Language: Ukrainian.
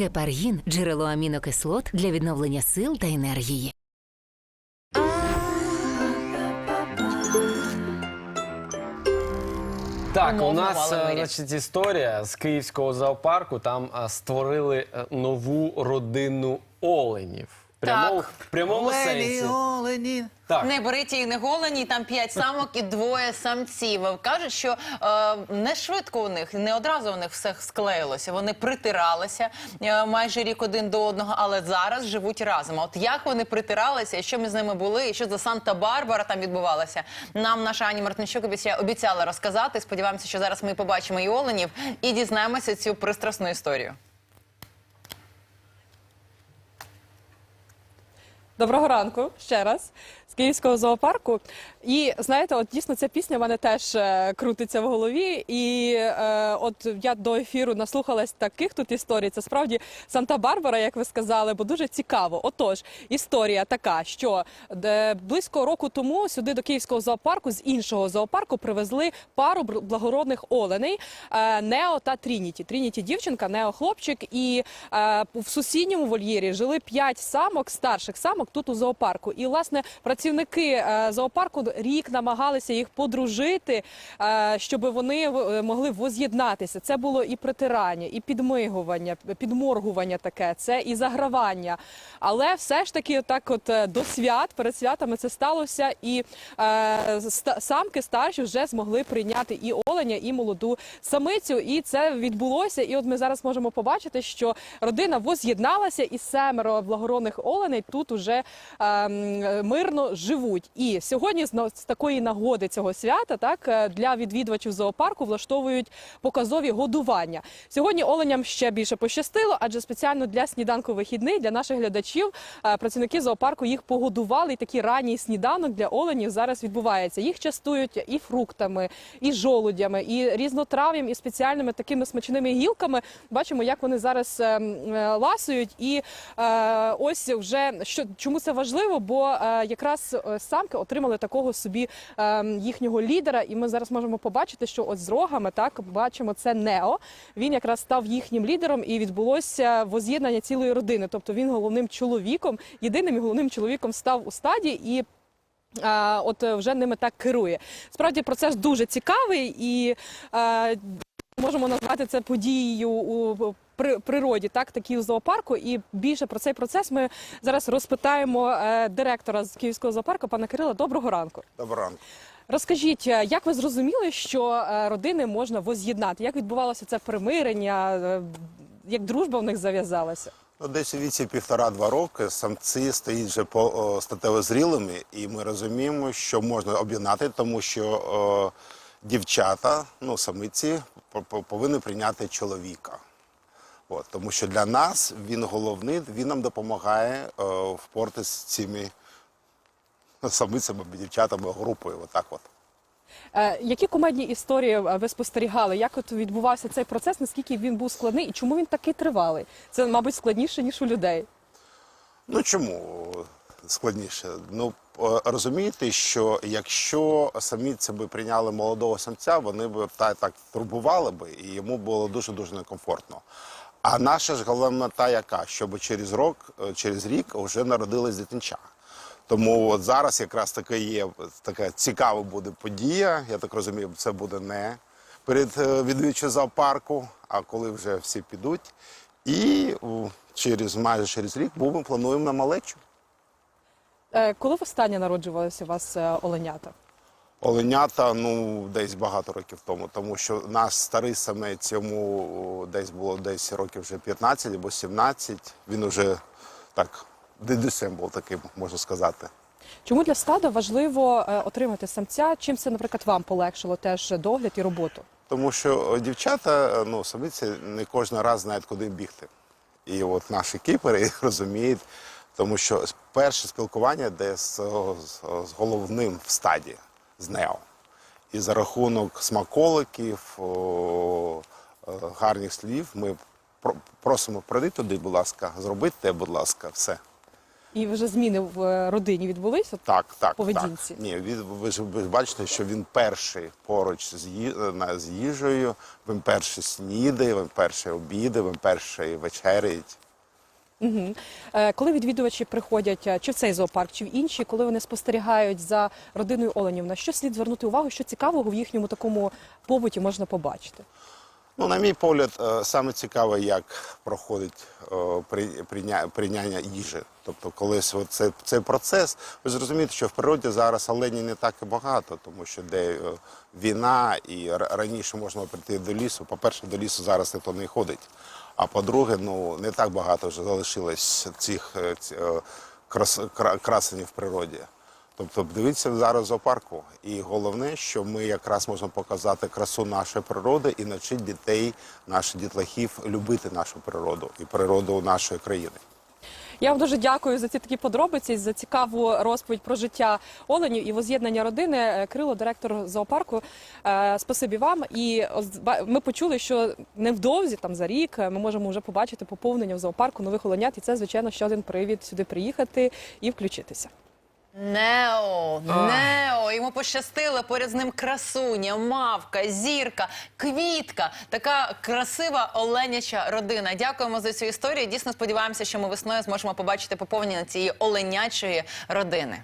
Гепаргін джерело амінокислот для відновлення сил та енергії. Так, у Умовно, нас е, виріс. значить, історія з київського зоопарку. Там е, створили е, нову родину оленів. В прямому, Так. в прямому сенсі. олені. Так. Не бериті і не голені, там п'ять самок і двоє самців. Кажуть, що е, не швидко у них, не одразу у них все склеїлося. Вони притиралися е, майже рік один до одного, але зараз живуть разом. А От як вони притиралися, і що ми з ними були, і що за Санта-Барбара там відбувалося, нам наша Ані Мартинчук обіця- обіцяла розказати. Сподіваємося, що зараз ми побачимо і оленів і дізнаємося цю пристрасну історію. Доброго ранку ще раз з київського зоопарку. І знаєте, от дійсно ця пісня в мене теж е, крутиться в голові. І е, от я до ефіру наслухалась таких тут історій. Це справді Санта-Барбара, як ви сказали, бо дуже цікаво. Отож, історія така, що де, близько року тому сюди до київського зоопарку з іншого зоопарку привезли пару благородних оленей е, Нео та Трініті. Трініті дівчинка, Нео хлопчик. І е, в сусідньому вольєрі жили п'ять самок, старших самок тут у зоопарку. І власне працівники е, зоопарку рік намагалися їх подружити, е, щоб вони е, могли воз'єднатися. Це було і притирання, і підмигування, підморгування таке, це і загравання. Але все ж таки, так от до свят, перед святами це сталося, і е, самки старші вже змогли прийняти і оленя, і молоду самицю. І це відбулося. І от ми зараз можемо побачити, що родина воз'єдналася, і семеро благородних оленей тут уже ем, мирно живуть. І сьогодні з, такої нагоди цього свята, так е, для відвідувачів зоопарку влаштовують показові годування. Сьогодні оленям ще більше пощастило, адже спеціально для сніданку вихідний для наших глядачів е, працівники зоопарку їх погодували. І такий ранній сніданок для оленів зараз відбувається. Їх частують і фруктами, і жолудями, і різнотрав'ям, і спеціальними такими смачними гілками. Бачимо, як вони зараз е, м, е, ласують. І е, ось вже що чому це важливо, бо е, якраз е, самки отримали такого собі е, їхнього лідера, і ми зараз можемо побачити, що от з рогами так бачимо це Нео. Він якраз став їхнім лідером, і відбулося воз'єднання цілої родини. Тобто він головним чоловіком, єдиним головним чоловіком став у стаді і. От е, вже ними так керує. Справді процес дуже цікавий і е, можемо назвати це подією у при- природі, так такі у зоопарку. І більше про цей процес ми зараз розпитаємо е, директора з Київського зоопарку, пана Кирила. Доброго ранку. Доброго ранку. Розкажіть, е, як ви зрозуміли, що е, родини можна воз'єднати? Як відбувалося це примирення? Як дружба в них зав'язалася? Ну, десь у віці півтора-два роки самці стають вже по о, статево зрілими, і ми розуміємо, що можна об'єднати, тому що о, дівчата, ну самиці, по- по- повинні прийняти чоловіка. От, тому що для нас він головний, він нам допомагає о, впоратися з цими самицями, дівчатами, групою. Отак от. Е, Які кумедні історії е, ви спостерігали? Як от відбувався цей процес? Наскільки він був складний і чому він такий тривалий? Це, мабуть, складніше ніж у людей. Ну чому складніше? Ну е, розумієте, що якщо саміці би прийняли молодого самця, вони б та так турбували би, і йому було дуже дуже некомфортно. А наша ж головна мета яка? Щоб через рок, е, через рік вже народилась дитинча. Тому от зараз якраз таки є така цікава буде подія. Я так розумію, це буде не перед е, відвідувачем зоопарку, а коли вже всі підуть. І через майже через рік ми плануємо на малечу. Е, Коли востаннє народжувалися у вас оленята? Оленята, ну, десь багато років тому, тому що наш старий самець йому десь було десь років вже 15 або 17. Він уже так дідусем був таким, можна сказати. Чому для стада важливо е, отримати самця? Чим це, наприклад, вам полегшило теж догляд і роботу? Тому що дівчата, ну, самиці не кожен раз знають, куди бігти. І от наші кіпери розуміють, тому що перше спілкування йде з, з, з головним в стаді, з нео. І за рахунок смаколиків, о, е, гарних слів, ми про- просимо прийди туди, будь ласка, зробіть те, будь ласка, все. І вже зміни в е, родині відбулись? От Так, так, поведінці. так. Ні, він, ви ж бачите, що він перший поруч з, ї, на- з їжею, він перший снідає, він перший обідає, він перший вечеряє. Е, Коли відвідувачі приходять е, чи в цей зоопарк, чи в інші, коли вони спостерігають за родиною оленів, на що слід звернути увагу, що цікавого в їхньому такому побуті можна побачити? Ну, на мій погляд, е, саме цікаве, як проходить е, прийняння їжі. Тобто, коли цей, цей процес, ви зрозумієте, що в природі зараз оленів не так і багато, тому що де е, війна, і раніше можна прийти до лісу. По-перше, до лісу зараз ніхто не ходить. А по-друге, ну не так багато вже залишилось цих крас, кра- красенів в природі. Тобто дивіться зараз зоопарку. І головне, що ми якраз можемо показати красу нашої природи і навчити дітей, наших дітлахів любити нашу природу і природу нашої країни. Я вам дуже дякую за ці такі подробиці, за цікаву розповідь про життя оленів і воз'єднання родини. Е, Крило, директор зоопарку. Е, Спасибі вам. І ми почули, що невдовзі, там за рік, е, ми можемо вже побачити поповнення в зоопарку нових оленят. І це, звичайно, ще один привід сюди приїхати і включитися. Нео, Нео, йому пощастило поряд з ним красуня, мавка, зірка, квітка. Така красива оленяча родина. Дякуємо за цю історію. Дійсно сподіваємося, що ми весною зможемо побачити поповнення цієї оленячої родини.